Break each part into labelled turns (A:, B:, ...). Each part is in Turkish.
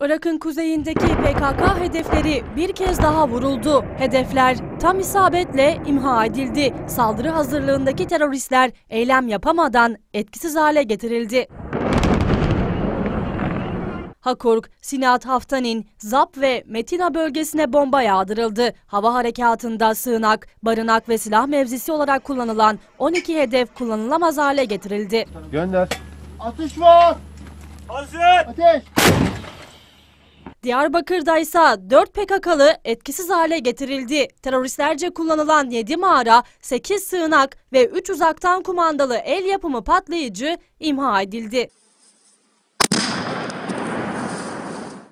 A: Irak'ın kuzeyindeki PKK hedefleri bir kez daha vuruldu. Hedefler tam isabetle imha edildi. Saldırı hazırlığındaki teröristler eylem yapamadan etkisiz hale getirildi. Hakurk, Sinat Haftanin, Zap ve Metina bölgesine bomba yağdırıldı. Hava harekatında sığınak, barınak ve silah mevzisi olarak kullanılan 12 hedef kullanılamaz hale getirildi.
B: Gönder.
C: Atış var.
D: Hazır.
C: Ateş.
A: Diyarbakır'da ise 4 PKK'lı etkisiz hale getirildi. Teröristlerce kullanılan 7 mağara, 8 sığınak ve 3 uzaktan kumandalı el yapımı patlayıcı imha edildi.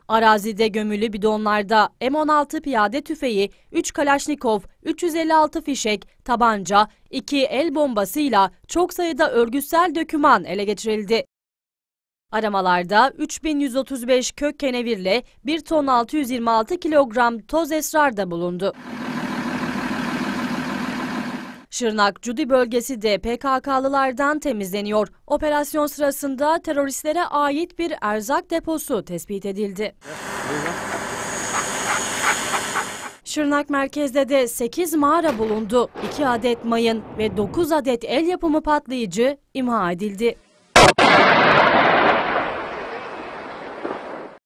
A: Arazide gömülü bidonlarda M16 piyade tüfeği, 3 Kalaşnikov, 356 fişek, tabanca, 2 el bombasıyla çok sayıda örgütsel döküman ele geçirildi. Aramalarda 3135 kök kenevirle 1 ton 626 kilogram toz esrar da bulundu. Şırnak Cudi bölgesi de PKK'lılardan temizleniyor. Operasyon sırasında teröristlere ait bir erzak deposu tespit edildi. Şırnak merkezde de 8 mağara bulundu. 2 adet mayın ve 9 adet el yapımı patlayıcı imha edildi.